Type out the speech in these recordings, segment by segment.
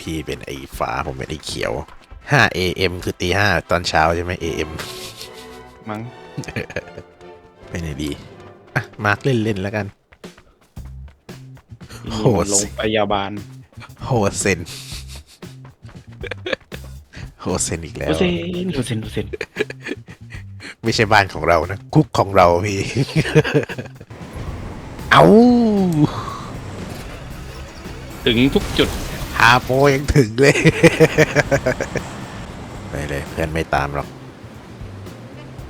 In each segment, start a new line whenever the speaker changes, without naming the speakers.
พี่เป็นไอ้ฟ้าผมเป็นไอ้เขียว 5 AM คือตีห้าตอนเช้าใช่ไหม AM
มั้ง
ไปไหนดี อะ มาร์กเล่นเล่นๆแล้วกัน โห
นี่มันลงไปยาบาล
โฮเซน โฮเซนอีกแล้
โอ
ว
เซนโอเซนโอเซน
ไม่ใช่บ้านของเรานะ คุกของเราพี่ เอา
ถึงทุกจุด
ฮาโปยังถึงเลย ไปเลยเพื่อนไม่ตามหรอก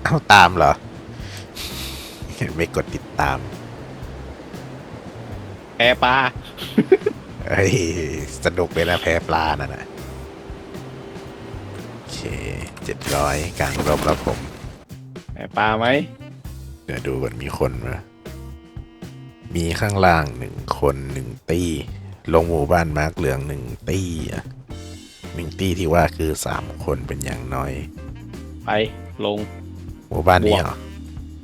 เอาตามเหรอ ไม่กดติดตาม
แพ้ปลา
เฮ้ยสนุกเลยนะแพ้ปลาน่ะนะโอเคเจ็ดร้อยกลางรบแล้วผม
แพ้ปลาไหม
เดี๋ยวดูก่อนมีคนมามีข้างล่างหนึ่งคนหนึ่งตี้ ลงหมู่บ้านมาร์กเหลืองหนึ่งตี้อะหนึ่งตี้ที่ว่าคือสามคนเป็นอย่างน้อย
ไปลง
หมู่บ้านนี้เหรอ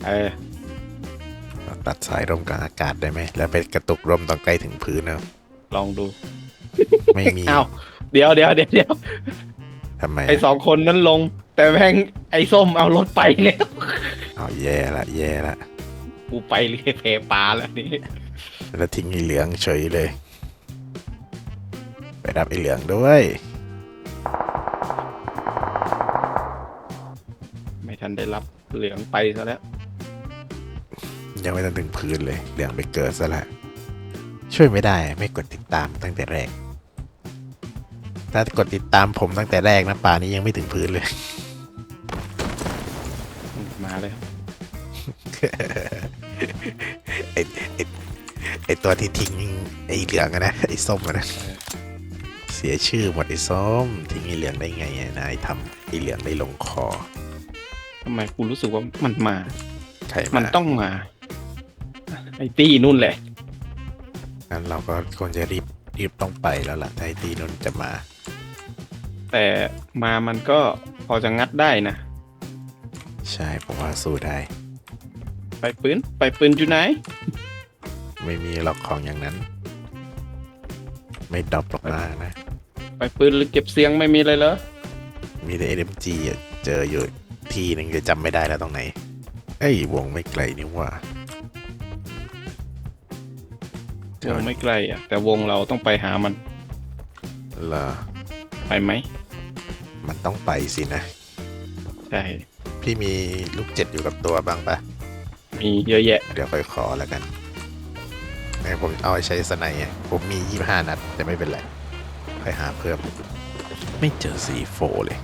เออ
เราตัดสายร่มกลางอากาศได้ไหม แล้วไปกระตุกร่มตอนใกล้ถึงพื้นนะ
ลองดู
ไม่มี
อ้าวเดี๋ยวเดี๋ยวเดี๋ยวเดี๋ยว
ทำไม
ไอสองคนนั้นลง แต่แม่งไอส้มเอารถไปแล้ว
เอาแย่ละแย่ละ
กูไปเรียแพ้ปลาแล้วนี่
แล้วทิ้งไอ้เหลืองเฉยเลย ไปรับไอ้เหลืองด้วย
ไม่ทันได้รับเหลืองไปซะแล้ว
ยังไม่ทันถึงพื้นเลย เหลืองไปเกิดซะละช่วยไม่ได้ไม่กดติดตามตั้งแต่แรก ถ้ากดติดตามผมตั้งแต่แรกนะป่านี้ยังไม่ถึงพื้นเลย
มาเลย
ไอไอไอตัวที่ทิ้งไอเหลืองอะนะไอส้มอะนะ เสียชื่อหมดไอส้มทิ้งไอเหลืองได้ไงอะนายทำไอเหลืองได้ลงคอ
ทำไมกูรู้สึกว่ามันมา
ใคร
มั
มาน
ต้องมา ไอตี้นู่นแหละ
งั้นเราก็ควรจะรีบรีบต้องไปแล้วล่ะถ้าไอตีนนจะมา
แต่มามันก็พอจะงัดได้นะ
ใช่ผมว่าสู้ได้
ไปปืนไปปืนอยู่ไหน
ไม่มีหรอกของอย่างนั้น ไม่ดรอปหรอกนะนะ
ไปปืนหรือเก็บเสียงไม่มีเลยเหรอ
มีแต่ SMG อะเจออยู่ที่หนึงจะจำไม่ได้แล้วตรงไหน เอ้ยวงไม่ไกลนี่หว่า
วงไม่ไกลอะ แต่วงเราต้องไปหามัน
เหรอ
ไปไหม
มันต้องไปสินะ
ใช่
พี่มีลูกเจ็ดอยู่กับตัวบ้างปะ
มีเยอะแยะ
เดี๋ยวค่อยขอแล้วกันแต่ผมเอาไปใช้สไนด์ไงผมมียี่ห้านัด แต่ไม่เป็นไร ค่อยหาเพิ่ม ไม่เจอซีโฟเลย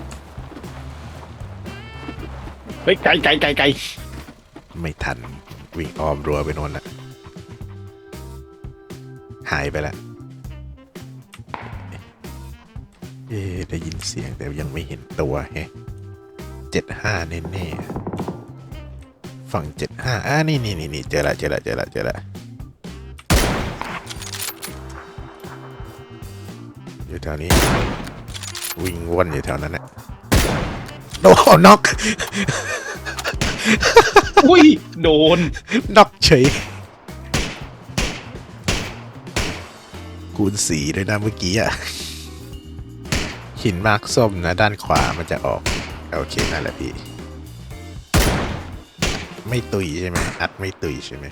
เฮ้ยไกลไกลไกลไกล
ไม่ทันวิ่งอ้อมรัวไปโน่นละหายไปแล้วเอ๊ะได้ยินเสียงแต่ยังไม่เห็นตัวแฮะเจ็ดห้าแน่ๆฝั่งเจ็ดห้าอ่านี่นี่นี่นี่เจอละเจอละเจอละเจอละ อยู่แถวนี้ วิ่งวนอยู่แถวนั้นแหละโดนน็อก
อุ้ย โดน
น็อกเฉย คูณสีด้วยนะเมื่อกี้อะ หินมาร์กส้มนะด้านขวามันจะออก โอเค นั่นแหละพี่ ไม่ตุยใช่ไหมอัดไม่ตุยใช่ไหม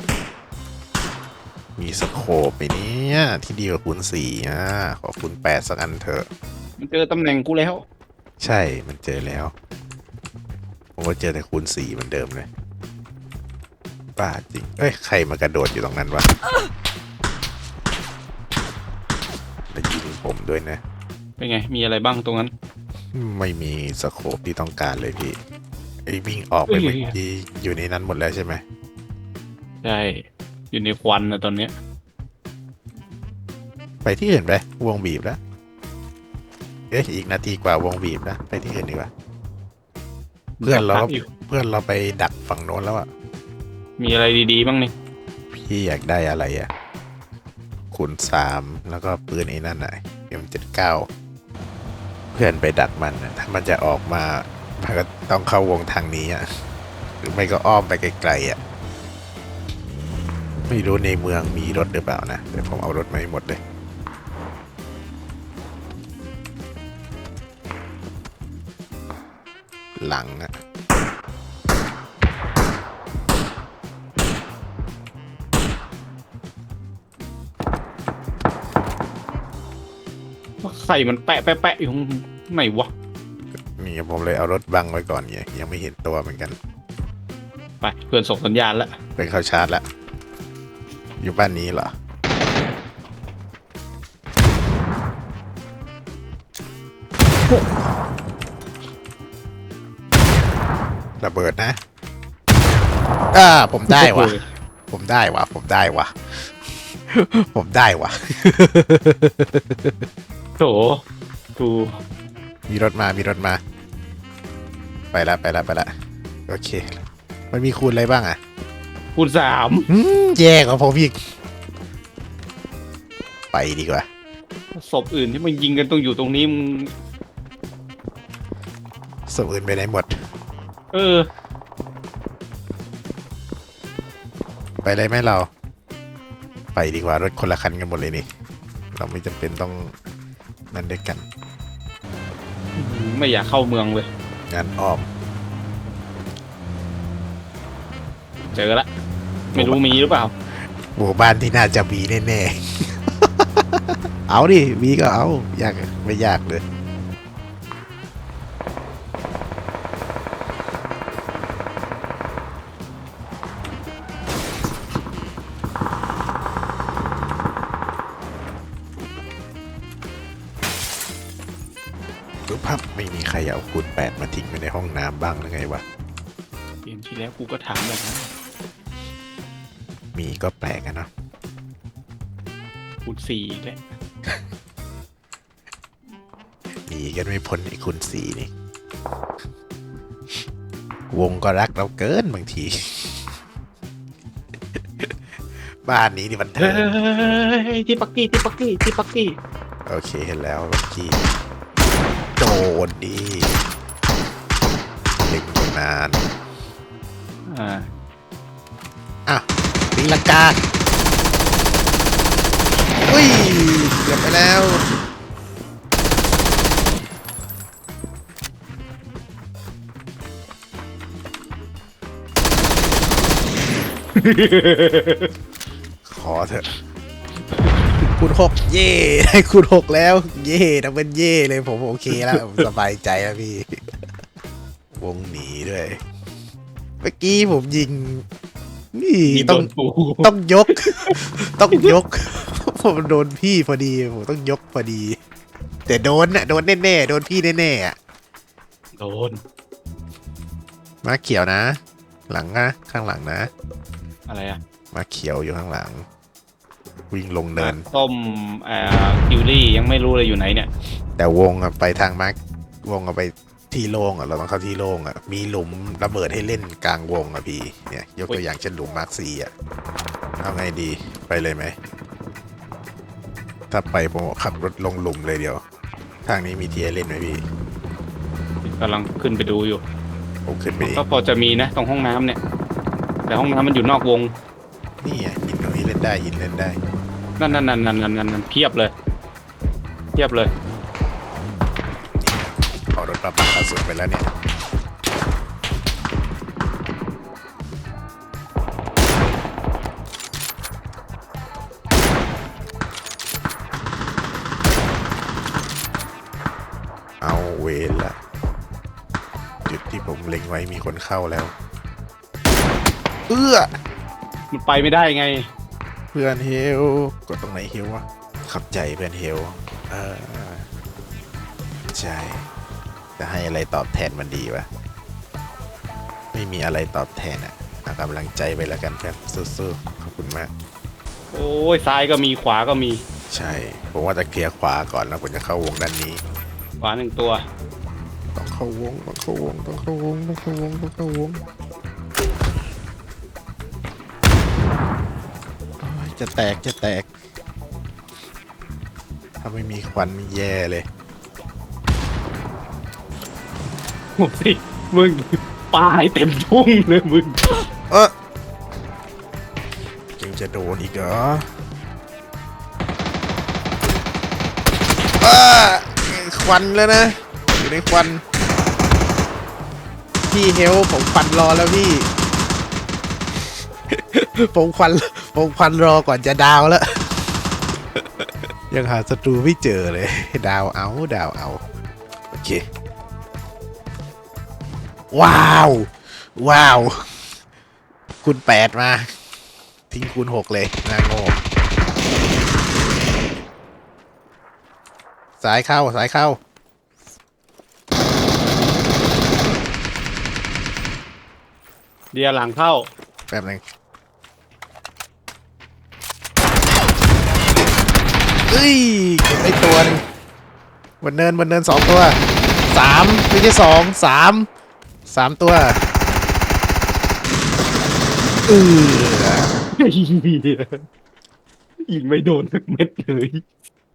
มีสโคปไปเนี่ยที่ดีกว่าคูณสี่อะขอคูณแปดสักอันเถอะ
มันเจอตำแหน่งกูแล้ว
ใช่มันเจอแล้วผมก็เจอแต่คูณสี่เหมือนเดิมเลยบ้าจริงเอ้ยใครมากระโดดอยู่ตรงนั้นวะแล้วยิงผมด้วยนะ
เป็นไง มีอะไรบ้างตรงนั้น
ไม่มีสโคปที่ต้องการเลยพี่ไอ้วิ่งออกไป
เอ้ย
เมื่อกี้อยู่ในนั้นหมดแล้วใช่ไหม
ใช่ อยู่ในควันนะตอนเนี้ย
ไปที่อื่นไปวงบีบแล้วเอ๊ะอีกนาทีกว่าวงบีบแล้วไปที่อื่นดีกว่าเพื่อนเรา
พักอยู่
เพื่อนเราไปดักฝั่งโน้นแล้วอะ
มีอะไรดีๆบ้างนี่
พี่อยากได้อะไรอะ่ะคูณสามแล้วก็ปืนไอ้นั่นน่ะ M79 เพื่อนไปดักมันน่ะถ้ามันจะออกมามันก็ต้องเข้าวงทางนี้อะ่ะหรือไม่ก็อ้อมไปไกลๆอะ่ะ ไม่รู้ในเมืองมีรถหรือเปล่านะ แต่ผมเอารถมาให้หมดเลยหลังนะ
ใส่มันแปะแปะแปะอยู่ตรงไหนวะ
นี่ผมเลยเอารถบังไว้ก่อนไงยังไม่เห็นตัวเหมือนกัน
ไปเพื่อนส่งสัญญาณแล้ว
เป็นเข้าชาร์จแล้ว อยู่บ้านนี้เหรอระเบิดนะ อ่า ผมได้วะ ผมได้วะ ผมได้วะ ผมได้วะ
โถกู
มีรถมา มีรถมา ไปละ ไปละ ไปละ โอเค มันมีคูณอะไรบ้างอะ
คูณสาม
อืมแย่กว่าผมอีก ไปดีกว่า
ศพอื่นที่มันยิงกันต้องอยู่ตรงนี้มึง
สมอื่นไปไหนหมด
เออ
ไปเลยไหมเรา ไปดีกว่ารถคนละคันกันหมดเลยนี่ เราไม่จำเป็นต้องนั่นด้วยกัน
ไม่อยากเข้าเมืองเลย
งานอ้อม
จอละ ไม่รู้มีหรือเปล่า
หมู่บ้านที่น่าจะมีแน่ๆ เอาดิ มีก็เอา ยากไม่ยากเลย รูปภาพไม่มีใครเอาคูณแปดมาทิ้งไว้ในห้องน้ำบ้างหรือไงวะ
เกมที่แล้วกูก็ถามแบบนั้น
มีก็แปลกอะเนาะ
คูณสี่แหละ
หนีกันไม่พ้นไอ้คุณสีนี่ วงก็รักเราเกินบางที บ้านนี้นี่มันเถ
เฮ้
อะ
ยที่ปักกี้ที่ปักกี้ที่ปักกี้
โอเคเห็นแล้วเมื่อกี้โดนดีเล็งอยู่นาน
อ่า
อะ ลิงลังกาอุ้ยเกือบไปแล้วขอเถอะคุณหกเย่ได้คุณหกแล้ว เย่ดับเบิลเย่เลยผมโอเคแล้วผมสบายใจแล้วพี่ วงหนีด้วย เมื่อกี้ผมยิง นี่
มี
ต้
ต้
อง
นปู
ต้องยก ต้องยก ผมโดนพี่พอดีผมต้องยกพอดี แต่โดนน่ะโดนแน่ๆโดนพี่แน่ๆอะ
โดน
มาเขียวนะ หลังนะข้างหลังนะ
อะไรอะ
มาเขียวอยู่ข้างหลัง วิ่งลงเนิน
ต้มอ่าคิวรี่ยังไม่รู้เลยอยู่ไหนเนี่ย
แต่วงอะไปทางมาร์ควงอะไป ที่โล่งอะเราต้องเข้าที่โล่งอะมีหลุมระเบิดให้เล่นกลางวงอะพี่เนี่ยยกตัวอย่างเช่นหลุมมาร์คซีอะเอาไงดีไปเลยไหมถ้าไปผมขับรถลงหลุมเลยเดียว ทางนี้มีที่ให้เล่นไหมพี่
กำลังขึ้นไปดูอยู่
ผมขึ้นไปเอง
ก็พอจะมีนะ ตรงห้องน้ำเนี่ย แต่ห้องน้ำมันอยู่นอกวง
นี่ไงหินตรงนี้เล่นได้หินเล่นได้
นั่นนั่นนั่นนั่นนั่นนั่นเพียบเลย เพียบเลย
สุนไปแล้วเนี่ยเอาเวรละจุดที่ผมเล็งไว้มีคนเข้าแล้ว เอื้อ
มันไปไม่ได้ไง
เพื่อนเฮลกดตรงไหนเฮลวะขับใจเพื่อนเฮลเออใช่ จะให้อะไรตอบแทนมันดีวะ ไม่มีอะไรตอบแทนอะเอากำลังใจไปแล้วกันเพื่อนสู้ๆขอบคุณมาก
โอ้ยซ้ายก็มีขวาก็มี
ใช่ ผมว่าจะเคลียร์ขวาก่อนแล้วผมจะเข้าวงด้านนี้
ขวาหนึ่งตัว
ต้องเข้าวงต้องเข้าวงต้องเข้าวงต้องเข้าวงต้องเข้าวงโอ้ยจะแตกจะแตก ถ้าไม่มีควันนี่แย่เลย
โอ้สิมึงปลายเต็มทุ่งเลยมึง
เออยังจะโดนอีกเหรออ้าควันแล้วนะ อยู่ในควัน พี่เฮลผมควันรอแล้วพี่ ผมควันผมควันรอก่อนจะดาวแล้ว ยังหาศัตรูไม่เจอเลย ดาวเอา ดาวเอา โอเค ว้าว ว้าวคุณแปดมา ทิ้งคูณหกเลยนางโง่สายเข้า สายเข้า
เดียหลังเข้า
แป๊บหนึงเอ้ยเก็บได้ตัวหนึงบนเนินบนเนินสองตัวสามไม่ใช่สองสาม สามตัวเออ
ยิงไม่โดนสักเม็ดเลย